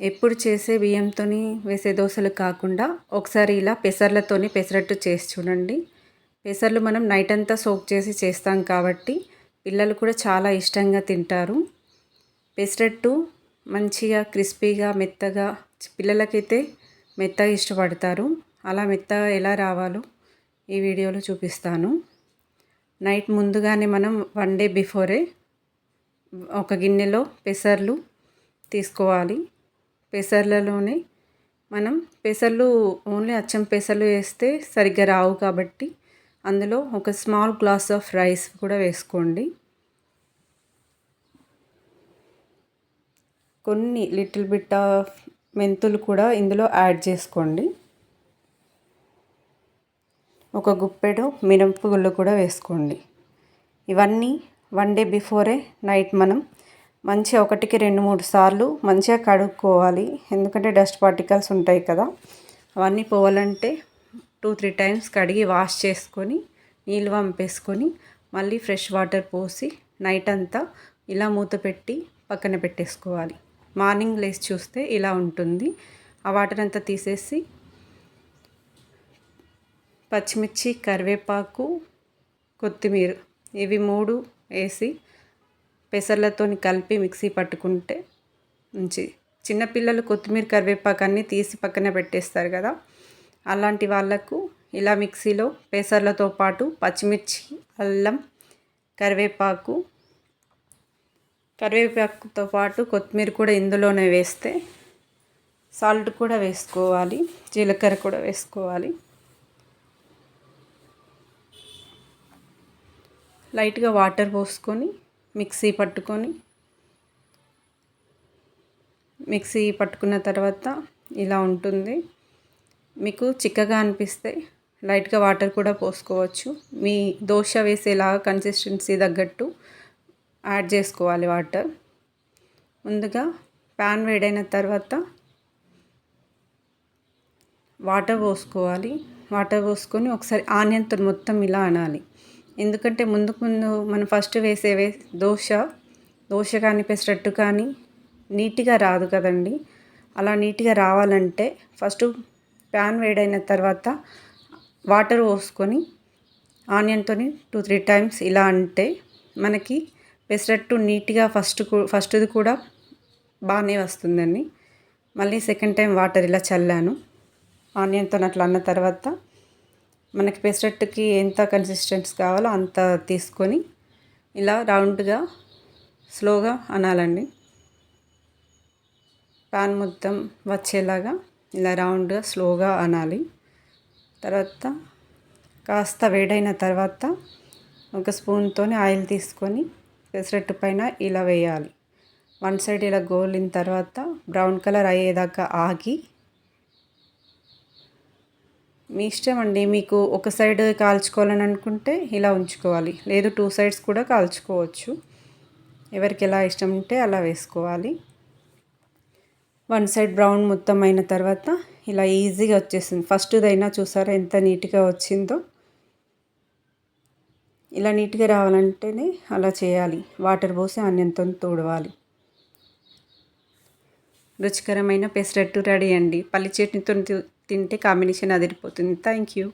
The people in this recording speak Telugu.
ఎప్పుడు చేసే బియ్యంతో వేసే దోశలు కాకుండా ఒకసారి ఇలా పెసర్లతోని పెసరట్టు చేసి చూడండి. పెసర్లు మనం నైట్ అంతా సోక్ చేసి చేస్తాం కాబట్టి పిల్లలు కూడా చాలా ఇష్టంగా తింటారు. పెసరట్టు మంచిగా క్రిస్పీగా మెత్తగా పిల్లలకైతే మెత్తగా ఇష్టపడతారు. అలా మెత్తగా ఎలా రావాలో ఈ వీడియోలో చూపిస్తాను. నైట్ ముందుగానే మనం వన్ డే బిఫోరే ఒక గిన్నెలో పెసర్లు తీసుకోవాలి. పెసర్లలోనే మనం పెసర్లు ఓన్లీ అచ్చం పెసర్లు వేస్తే సరిగ్గా రావు కాబట్టి అందులో ఒక స్మాల్ గ్లాస్ ఆఫ్ రైస్ కూడా వేసుకోండి. కొన్ని లిటిల్ బిట్ ఆఫ్ మెంతులు కూడా ఇందులో యాడ్ చేసుకోండి. ఒక గుప్పెడు మినపగుళ్ళు కూడా వేసుకోండి. ఇవన్నీ వన్ డే బిఫోరే నైట్ మనం మంచిగా ఒకటికి రెండు మూడు సార్లు మంచిగా కడుక్కోవాలి. ఎందుకంటే డస్ట్ పార్టికల్స్ ఉంటాయి కదా. అవన్నీ పోవాలంటే టూ త్రీ టైమ్స్ కడిగి వాష్ చేసుకొని నీళ్ళు పంపేసుకొని మళ్ళీ ఫ్రెష్ వాటర్ పోసి నైట్ అంతా ఇలా మూత పెట్టి పక్కన పెట్టేసుకోవాలి. మార్నింగ్ లేచి చూస్తే ఇలా ఉంటుంది. ఆ వాటర్ అంతా తీసేసి పచ్చిమిర్చి కరివేపాకు కొత్తిమీర ఇవి మూడు వేసి పెసర్లతో కలిపి మిక్సీ పట్టుకుంటే మంచిది. చిన్నపిల్లలు కొత్తిమీర కరివేపాకు అన్నీ తీసి పక్కన పెట్టేస్తారు కదా. అలాంటి వాళ్ళకు ఇలా మిక్సీలో పెసర్లతో పాటు పచ్చిమిర్చి అల్లం కరివేపాకు కరివేపాకుతో పాటు కొత్తిమీర కూడా ఇందులోనే వేస్తే సాల్ట్ కూడా వేసుకోవాలి జీలకర్ర కూడా వేసుకోవాలి. లైట్గా వాటర్ పోసుకొని మిక్సీ పట్టుకొని మిక్సీ పట్టుకున్న తర్వాత ఇలా ఉంటుంది. మీకు చిక్కగా అనిపిస్తే లైట్గా వాటర్ కూడా పోసుకోవచ్చు. మీ దోశ వేసేలాగా కన్సిస్టెన్సీ తగ్గట్టు యాడ్ చేసుకోవాలి వాటర్. ముందుగా ప్యాన్ వేడైన తర్వాత వాటర్ పోసుకోవాలి. వాటర్ పోసుకొని ఒకసారి ఆనియన్తో మొత్తం ఇలా అనాలి. ఎందుకంటే ముందుకు ముందు మనం ఫస్ట్ వేసేవే దోశ. దోశ కానీ పెసరట్టు కానీ నీట్గా రాదు కదండి. అలా నీట్గా రావాలంటే ఫస్ట్ ప్యాన్ వేడైన తర్వాత వాటర్ పోసుకొని ఆనియన్తో టూ త్రీ టైమ్స్ ఇలా అంటే మనకి పెసరట్టు నీట్గా ఫస్ట్ ఫస్ట్ది కూడా బాగానే వస్తుందండి. మళ్ళీ సెకండ్ టైం వాటర్ ఇలా చల్లాను. ఆనియన్తో అట్లా అన్న తర్వాత మనకి పెసరట్టుకి ఎంత కన్సిస్టెన్స్ కావాలో అంత తీసుకొని ఇలా రౌండ్గా స్లోగా అనాలండి. పాన్ మొత్తం వచ్చేలాగా ఇలా రౌండ్గా స్లోగా అనాలి. తర్వాత కాస్త వేడైన తర్వాత ఒక స్పూన్తో ఆయిల్ తీసుకొని పెసరట్టు పైన ఇలా వేయాలి. వన్ సైడ్ ఇలా గోలిన తర్వాత బ్రౌన్ కలర్ అయ్యేదాకా ఆగి మీ ఇష్టం అండి. మీకు ఒక సైడ్ కాల్చుకోవాలని అనుకుంటే ఇలా ఉంచుకోవాలి. లేదు టూ సైడ్స్ కూడా కాల్చుకోవచ్చు. ఎవరికి ఎలా ఇష్టం ఉంటే అలా వేసుకోవాలి. వన్ సైడ్ బ్రౌన్ మొత్తం అయిన తర్వాత ఇలా ఈజీగా వచ్చేసింది. ఫస్ట్దైనా చూసారా ఎంత నీట్గా వచ్చిందో. ఇలా నీట్గా రావాలంటేనే అలా చేయాలి. వాటర్ పోసి ఆనియన్తో తోడవాలి. రుచికరమైన పెసరట్టు రెడీ అండి. పల్లి చట్నీతో తింటే కాంబినేషన్ అదిరిపోతుంది. Thank you.